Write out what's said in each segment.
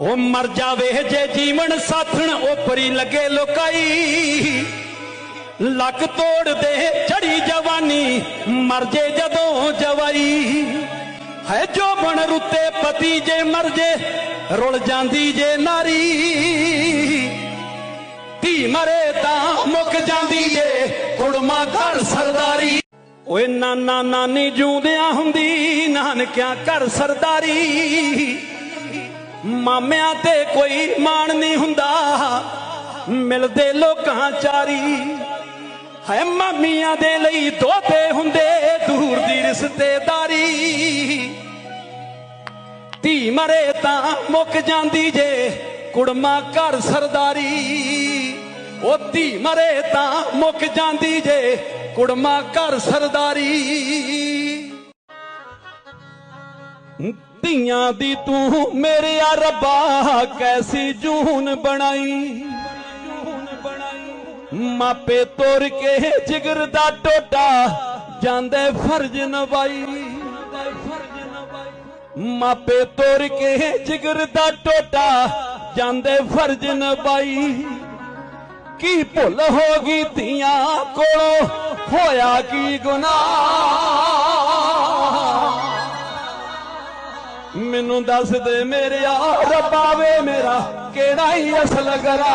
ਉਹ ਮਰ ਜਾਵੇ ਜੇ ਜੀਵਨ ਸਾਥਣ, ਉਪਰੀ ਲੱਗੇ ਲੋਕਾਈ। ਲੱਕ ਤੋੜ ਦੇ ਚੜੀ ਜਵਾਨੀ, ਮਰ ਜੇ ਜਦੋਂ ਜਵਾਈ। ਹੈ ਜੋ ਬਣ ਰੁੱਤੇ ਪਤੀ ਜੇ ਮਰ ਜੇ, ਰੁਲ ਜਾਂਦੀ ਜੇ ਨਾਰੀ। ਧੀ ਮਰੇ ਤਾਂ ਮੁੱਕ ਜਾਂਦੀ ਜੇ, ਕੁੜਮਾ ਘਰ ਸਰਦਾਰੀ। ਓਏ ਨਾਨਾ ਨਾਨੀ ਜੂੰਦਿਆਂ ਹੁੰਦੀ, ਨਾਨਕਿਆਂ ਘਰ ਸਰਦਾਰੀ। ਮਾਮਿਆਂ ਤੇ ਕੋਈ ਮਾਣ ਨਹੀਂ ਹੁੰਦਾ। ਮਿਲਦੇ ਲੋਕਾਂ ਚਾਰੀ। ਹੈ ਮਾਮੀਆਂ ਦੇ ਲਈ ਦੋਤੇ ਹੁੰਦੇ, ਦੂਰ ਦੀ ਰਿਸ਼ਤੇਦਾਰੀ। ਧੀ ਮਰੇ ਤਾਂ ਮੁੱਕ ਜਾਂਦੀ ਜੇ ਕੁੜਮਾ ਘਰ ਸਰਦਾਰੀ। ਉਹ ਧੀ ਮਰੇ ਤਾਂ ਮੁੱਕ ਜਾਂਦੀ ਜੇ ਕੁੜਮਾ ਘਰ ਸਰਦਾਰੀ। ਧੀਆਂ ਦੀ ਤੂੰ ਮੇਰੇ ਆ ਰੱਬਾ ਕੈਸੀ ਜੂਨ ਬਣਾਈ? ਮਾਪੇ ਤੋਰ ਕੇ ਜਿਗਰ ਦਾ ਟੋਟਾ, ਜਾਂਦੇ ਫਰਜ਼ ਫਰਜ਼ ਨਵਾਈ। ਮਾਪੇ ਤੋਰ ਕੇ ਜਿਗਰ ਦਾ ਟੋਟਾ, ਜਾਂਦੇ ਫਰਜ਼ ਨਵਾਈ। ਕੀ ਭੁੱਲ ਹੋ ਗਈ ਧੀਆਂ ਕੋਲੋਂ, ਹੋਇਆ ਕੀ ਗੁਨਾਹ? ਮੈਨੂੰ ਦੱਸ ਦੇ ਮੇਰਿਆ ਰੱਬਾ ਵੇ ਮੇਰਾ ਕਿਹੜਾ ਹੀ ਅਸਲ ਗਰਾ।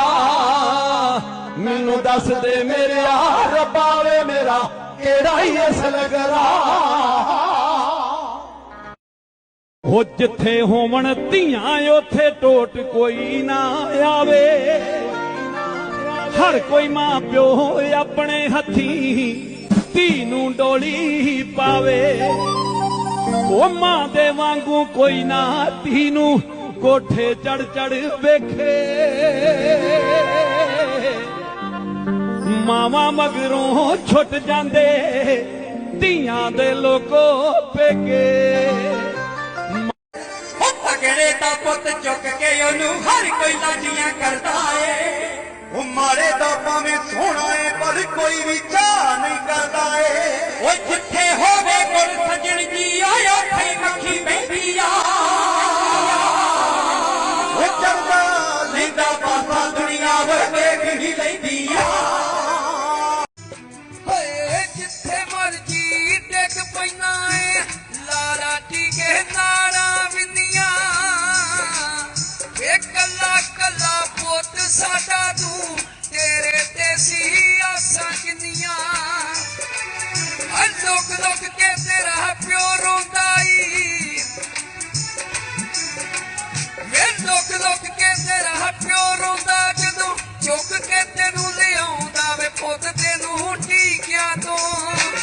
ਮੈਨੂੰ ਦੱਸ ਦੇ ਮੇਰਿਆ ਰੱਬਾ ਵੇ ਮੇਰਾ ਕਿਹੜਾ ਹੀ ਅਸਲ ਗਰਾ। ਉਹ ਜਿੱਥੇ ਹੋਵਣ ਧੀਆਂ, ਉਥੇ ਟੋਟ ਕੋਈ ਨਾ ਆਵੇ। ਹਰ ਕੋਈ ਮਾਂ ਪਿਓ ਆਪਣੇ ਹੱਥੀ ਧੀ ਨੂੰ ਡੋਲੀ ਪਾਵੇ। ਉਹ ਮਾਂ ਦੇ ਵਾਂਗੂ ਕੋਈ ਨਾ ਧੀ ਨੂੰ ਕੋਠੇ ਚੜ ਚੜ ਵੇਖੇ। ਮਾਵਾ ਮਗਰੋਂ ਛੁੱਟ ਜਾਂਦੇ ਧੀਆਂ ਦੇ ਲੋਕੋ ਪੇਕੇ। ਤਗੜੇ ਦਾ ਪੁੱਤ ਚੁੱਕ ਕੇ ਉਹਨੂੰ ਹਰ ਕੋਈ ਲਾਡੀਆਂ ਕਰਦਾ ਏ। ਉਹ ਮਾਰੇ ਦਾ ਭਾਵੇਂ ਸੋਹਣਾ ਏ ਪਰ ਕੋਈ ਵੀ ਚਾਹ ਨਹੀਂ ਕਰਦਾ ਏ। ਉਹ ਜਿੱਥੇ ਹੋਵੇ ਗੁਰ ਸਜਣ ਜੀ। ਦੇਖ ਲੈਂਦੀ ਆ ਓਏ ਜਿੱਥੇ ਮਰਜ਼ੀ ਡਿੱਗ ਪੈਣਾ ਏ, ਲਾਰਾ ਟੀਕੇ ਨਾਰਾ ਵਿੰਦੀਆਂ। ਵੇ ਕੱਲਾ ਕੱਲਾ ਪੁੱਤ ਸਾਡਾ ਤੂੰ, ਤੇਰੇ ਤੇ ਸੀ ਆਸਾਂ ਕਿੰਨੀਆਂ। ਆ ਲੋਕ ਲੋਕ ਕੇ ਤੇਰਾ ਪਿਓ ਰੋਂਦਾ ਈ। ਪੁੱਤ ਤੈਨੂੰ ਠੀਕਿਆਂ ਤੋਂ।